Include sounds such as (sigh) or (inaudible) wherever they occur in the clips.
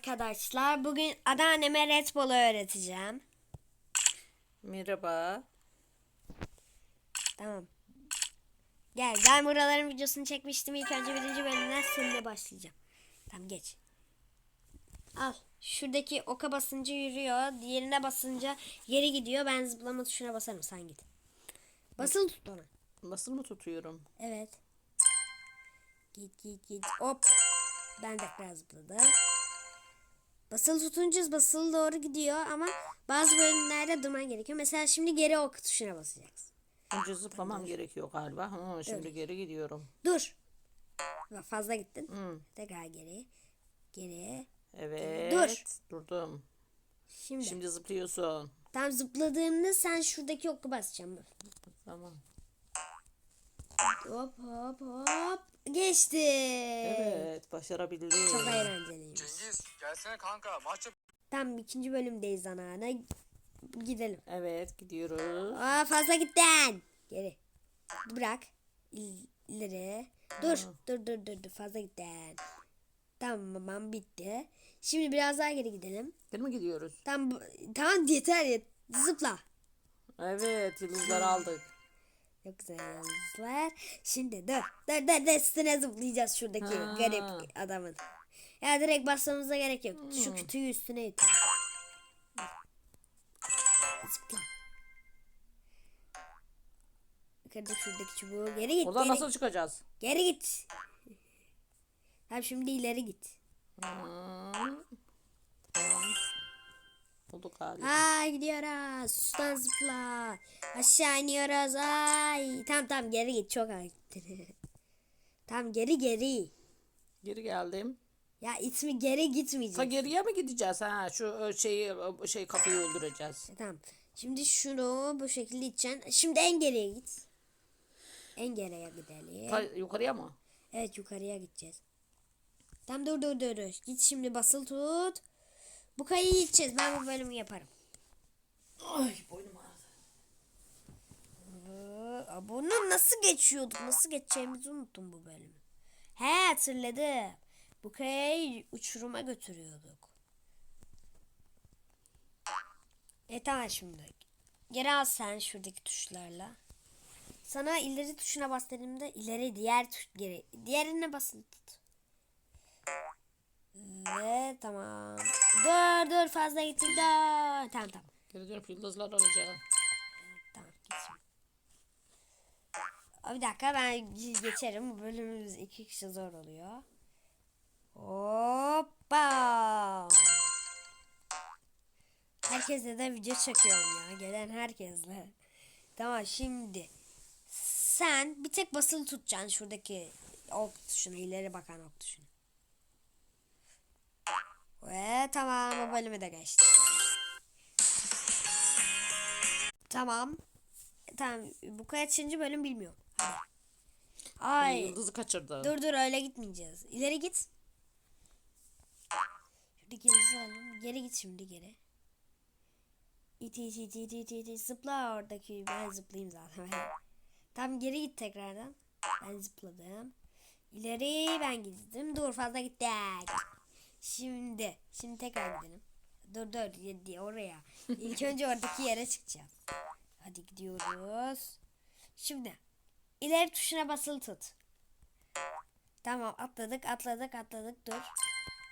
Arkadaşlar bugün anneanneme Red Bull'u öğreteceğim. Merhaba. Tamam. Gel ben buraların videosunu çekmiştim. İlk önce birinci bölümden seninle başlayacağım. Tamam geç. Al. Şuradaki oka basınca yürüyor. Diğerine basınca geri gidiyor. Ben zıplama tuşuna basarım. Sen git. Basılı tut onu. Nasıl mı tutuyorum? Evet. Git git git. Hop. Ben tekrar zıpladım. Basılı tutunca basılı doğru gidiyor ama bazı bölümlerde durman gerekiyor. Mesela şimdi geri ok tuşuna basacaksın. Önce zıplamam gerekiyor galiba. Hı, şimdi geri gidiyorum. Dur. Fazla gittin. Hı, Tekrar geri. Geri. evet. Dur. Durdum. Şimdi. Şimdi zıplıyorsun. Tam zıpladığında sen şuradaki oku basacaksın. Tamam. Hop hop hop. Geçti. Evet, başarabildim. Çok eğlenceliymiş. Cengiz gelsene kanka maç yap. Tam ikinci bölümdeyiz ana. Gidelim. Evet, gidiyoruz. Aa fazla gittin. Geri. Bırak. İl- İleri. Dur. Dur dur dur dur. Fazla gittin. Tamam bitti. Şimdi biraz daha geri gidelim. Değil mi gidiyoruz? Tamam bu- tamam yeter yet. Zıpla. Evet, yıldızları aldık. Çok güzel yalnızlar. Şimdi dur. Dur dur dur üstüne zıplayacağız şuradaki Ha. garip adamın. Ya direkt basmamıza gerek yok. Şu kütüğü üstüne itin. Zıpla. Yukarıda şuradaki çubuğu geri git. Oradan geri, nasıl çıkacağız? geri git. Tamam şimdi ileri git. Tamam. Bulduk galiba. Aa gidiyoruz. Sudan zıpla. Aşağı iniyoruz. Ay. Tamam tamam geri git. Çok gittin. (laughs) tamam geri geri. Geri geldim. Ya ismi geri gitmeyecek. geriye mi gideceğiz? Ha, şu ö, şeyi ö, şey kapıyı öldüreceğiz. E, Tamam. Şimdi şunu bu şekilde içeceksin. Şimdi en geriye git. En geriye gidelim. Ta yukarıya mı? Evet yukarıya gideceğiz. Tamam dur dur dur. Git şimdi basılı tut. Bu kayayı içeceğiz. Ben bu bölümü yaparım. Ay boynum ağrıdı. Aa, Bunu nasıl geçiyorduk? Nasıl geçeceğimizi unuttum bu bölümü. He hatırladım. Bu kayayı uçuruma götürüyorduk. E tamam şimdi. Geri al sen şuradaki tuşlarla. Sana ileri tuşuna bas dediğimde ileri diğer tuş geri. Diğerine basılı tut. Ve tamam. Dur dur fazla gittin dur. Tamam tamam. Dönüp yıldızlar alacağım. Tamam. Aa, Bir dakika ben geçerim. Bu bölümümüz iki kişi zor oluyor. Hoppa. Herkesle de video çekiyorum ya. Gelen herkesle. Tamam şimdi. Sen bir tek basılı tutacaksın şuradaki ok tuşuna. ileri bakan ok tuşuna. Ve tamam bu bölümü de geçtik. Tamam. Tamam. Bu kaçıncı bölüm bilmiyorum. Hadi. Ay. Yıldızı kaçırdı. Dur dur öyle gitmeyeceğiz. İleri git. Şuradaki yıldızı alalım. Geri git şimdi geri. İt it it it it it it. Zıpla oradaki. Ben zıplayayım zaten. (laughs) Tam geri git tekrardan. Ben zıpladım. İleri ben gittim. Dur fazla gittik. Şimdi. Şimdi tekrar gidelim. Dur dur yedi oraya. İlk önce oradaki yere çıkacağız. Hadi gidiyoruz. Şimdi ileri tuşuna basılı tut. Tamam atladık atladık atladık dur.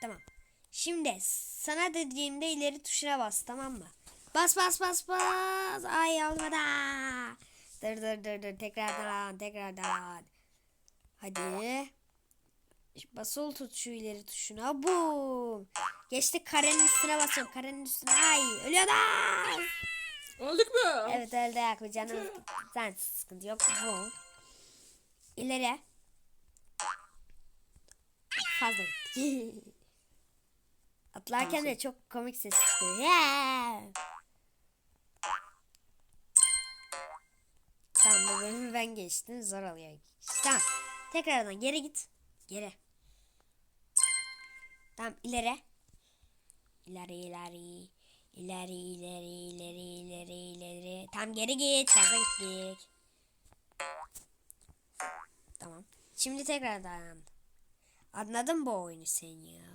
Tamam. Şimdi sana dediğimde ileri tuşuna bas tamam mı? Bas bas bas bas. Ay olmadı. Dur dur dur dur tekrardan tekrardan. Hadi. Basılı tut şu ileri tuşuna. Bum. Geçtik karenin üstüne basıyorum. Karenin üstüne. Ay ölüyorlar. Öldük mü? Evet öldü yakı canım. Sen sıkıntı yok. Bu. İleri. Fazla gitti. (laughs) Atlarken de çok komik ses çıkıyor. Yeah. Tamam bu bölümü ben geçtim. Zor oluyor. Tamam. Tekrardan geri git. Geri. Tamam ileri. İleri ileri. İleri ileri ileri ileri ileri. Tam geri git. Fazla gittik. Tamam. Şimdi tekrardan. Anladın bu oyunu sen ya.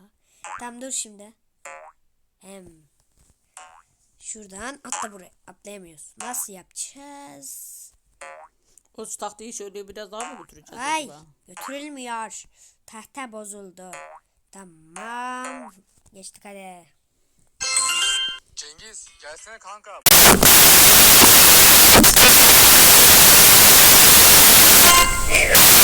Tamam dur şimdi. Hem şuradan atla buraya. Atlayamıyoruz. Nasıl yapacağız? O tahtayı şöyle biraz daha mı götüreceğiz Ay acaba? götürülmüyor. Tahta bozuldu. Tamam. Geçtik hadi. Cengiz gelsene kanka. Yeah.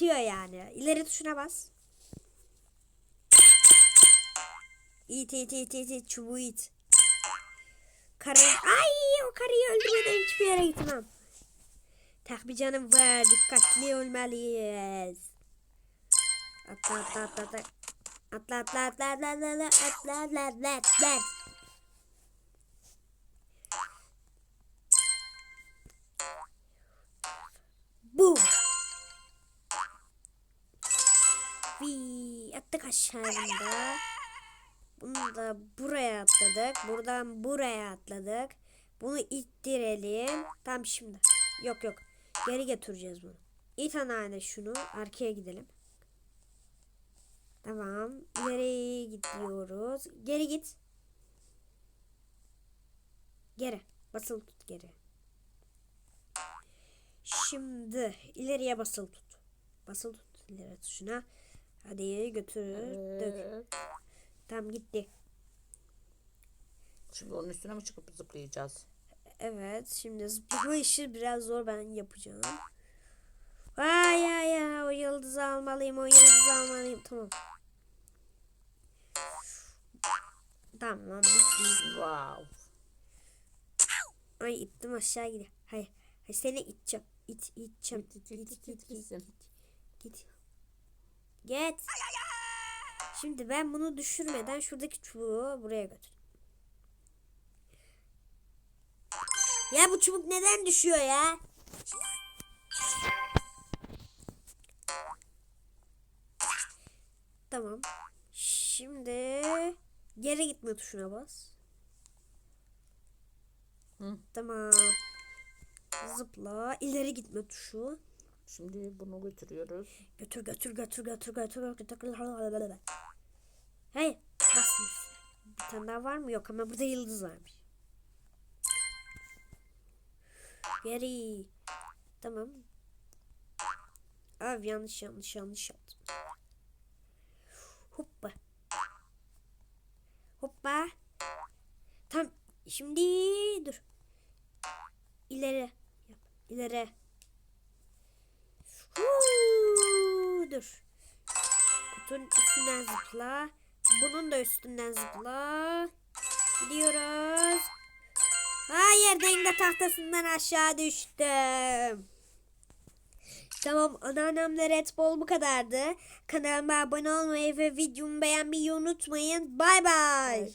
Bitiyor yani. İleri tuşuna bas. İt it it it it çubuğu it. Karı... Ay o karıyı öldürmeden hiçbir yere gitmem. Tak canım var. Dikkatli olmalıyız. Atla atla atla. Atla atla atla atla atla atla atla atla atla atla. Boom. Bir attık aşağıda. Bunu da buraya atladık. Buradan buraya atladık. Bunu ittirelim. Tam şimdi. Yok yok. Geri götüreceğiz bunu. İt anneanne şunu. Arkaya gidelim. Tamam. İleri gidiyoruz. Geri git. Geri. Basılı tut geri. Şimdi ileriye basılı tut. Basılı tut ileri tuşuna. Hadi götürdük. Evet. Tam gitti. Şimdi onun üstüne mi çıkıp zıplayacağız? Evet şimdi zıplama işi biraz zor ben yapacağım. Ay ay ay o yıldızı almalıyım o yıldızı almalıyım tamam. Tamam bitti. Wow. Ay ittim aşağı gidiyor. Hayır. Hayır seni iteceğim. İt iteceğim. Git, Git git, git git, git git, Git. Şimdi ben bunu düşürmeden şuradaki çubuğu buraya götür. Ya bu çubuk neden düşüyor ya? Tamam. Şimdi geri gitme tuşuna bas. Hı. Tamam. Zıpla. ileri gitme tuşu. Şimdi bunu götürüyoruz. Götür götür götür götür götür götür. götür. Hayır. Bastım. Bir tane daha var mı? Yok ama burada yıldız varmış. Geri. Tamam. Abi yanlış yanlış yanlış yaptım. Hoppa. Hoppa. Tam şimdi dur. İleri yap. İleri. Huu, dur. Kutunun üstünden zıpla. Bunun da üstünden zıpla. Gidiyoruz. Hayır denge tahtasından aşağı düştüm. Tamam anneannemle Red Bull bu kadardı. Kanalıma abone olmayı ve videomu beğenmeyi unutmayın. Bay bay.